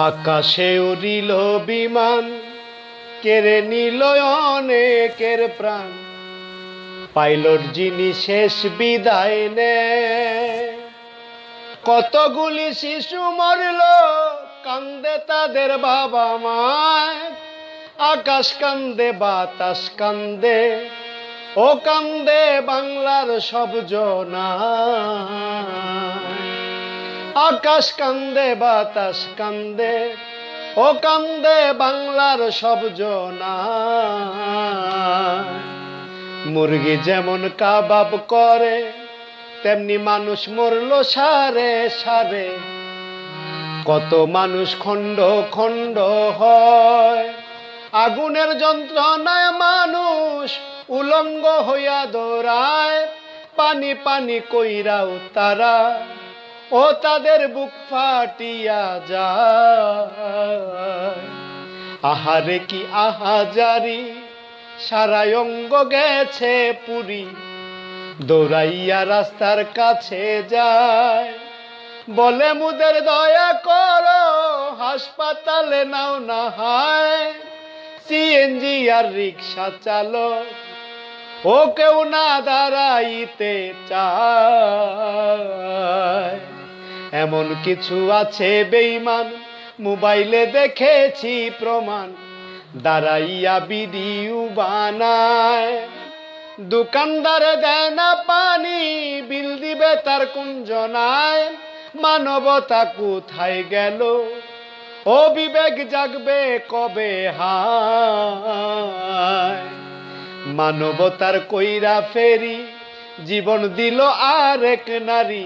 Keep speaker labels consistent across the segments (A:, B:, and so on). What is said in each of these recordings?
A: আকাশে উড়িল বিমান, কেড়ে নিল অনেকের প্রাণ। পাইলট যিনি শেষ বিদায় নে কতগুলি শিশু মরল, কান্দে তাদের বাবা মায় আকাশ কান্দে, বাতাস কান্দে, ও কান্দে বাংলার সব জনা। আকাশ কান্দে, বাতাস কান্দে, ও কান্দে বাংলার সব জনা। মুরগি যেমন কাবাব করে, তেমনি মানুষ মরলো সারে সারে। কত মানুষ খণ্ড খণ্ড হয়, আগুনের যন্ত্রণায় মানুষ উলঙ্গ হইয়া দৌড়ায়, পানি পানি কইরাও তারা। ও তাদের বুক ফাটিয়া যায়। আহারে কি আহাজারি সারা অঙ্গ গেছে পুরি, দৌড়াইয়া রাস্তার কাছে যায়। বলে মুদের দয়া করো, হাসপাতালে নাও না হয় সিএনজি আর রিক্সা চালো ও কেউ না দাঁড়াইতে চায়। এমন কিছু আছে বেইমান মোবাইলে দেখেছি প্রমাণ। দাঁড়াইয়া ভিডিও বানায়। দোকানদার দেয় না পানি, বিল দিবে তার কুঞ্জনায়। মানবতা কোথায় গেল? ও বিবেক জাগবে কবে হায়? মানবতার কইরা ফেরি, জীবন দিল আর এক নারী।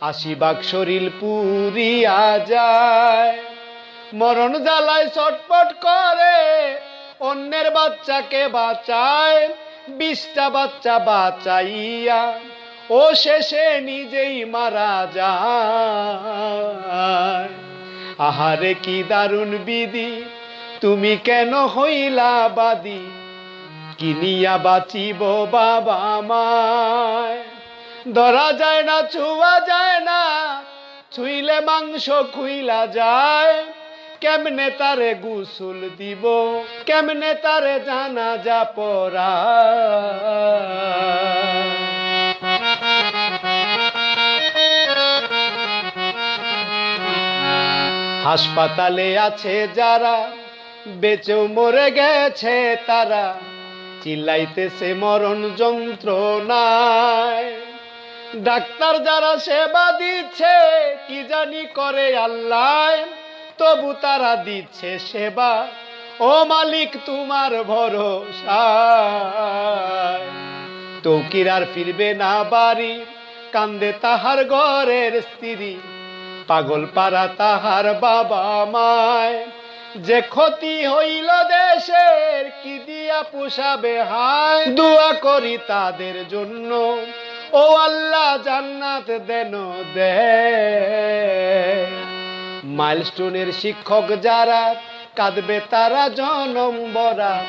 A: আশিবাগ শরীর পুরিয়া যায়। মরণ জ্বালায় ছটপট করে, অন্যের বাচ্চাকে বাঁচায়, বিশটা বাচ্চা বাঁচাইয়া, ও শেষে নিজেই মারা যায়। আহারে কি দারুণ বিধি, তুমি কেন হইলা বাদী? কিনিয়া বাঁচিব বাবা মায়। ধরা যায় না, ছুয়া যায় না, ছুইলে মাংস খুইলা যায়। কেমনে তারে গুসুল দিব, কেমনে তারে জানা যা পড়া হাসপাতালে আছে যারা, বেঁচেও মরে গেছে তারা, চিল্লাইতেছে মরণ যন্ত্রণায়। ডাক্তার যারা সেবা দিচ্ছে, কি জানি করে আল্লাহ? তবু তারা দিচ্ছে সেবা। ও মালিক, তোমার ভরসা। তৌকির আর ফিরবে না বাড়ি, কান্দে তাহার ঘরের স্ত্রী। পাগল পাড়া তাহার বাবা মায়। যে ক্ষতি হইল দেশের, কি দিয়া পোষাবে হায়? দোয়া করি তাদের জন্য। ও আল্লাহ জান্নাত দেন দে মাইলস্টোনের শিক্ষক যারা কাঁদবে তারা জনম বরা।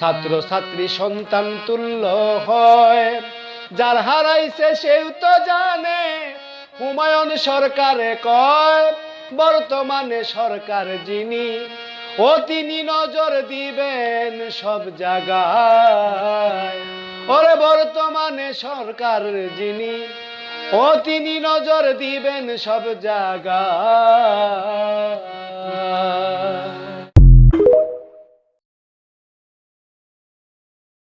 A: ছাত্র ছাত্রী সন্তান তুল্য হয়। যার হারাইছে সেও তো জানে। হুমায়ুন সরকারে কয়, বর্তমানে সরকার যিনি, ও তিনি নজর দিবেন সব জায়গায়। ওরে বর্তমানে সরকার যিনি ও তিনি নজর দিবেন সব জায়গায়।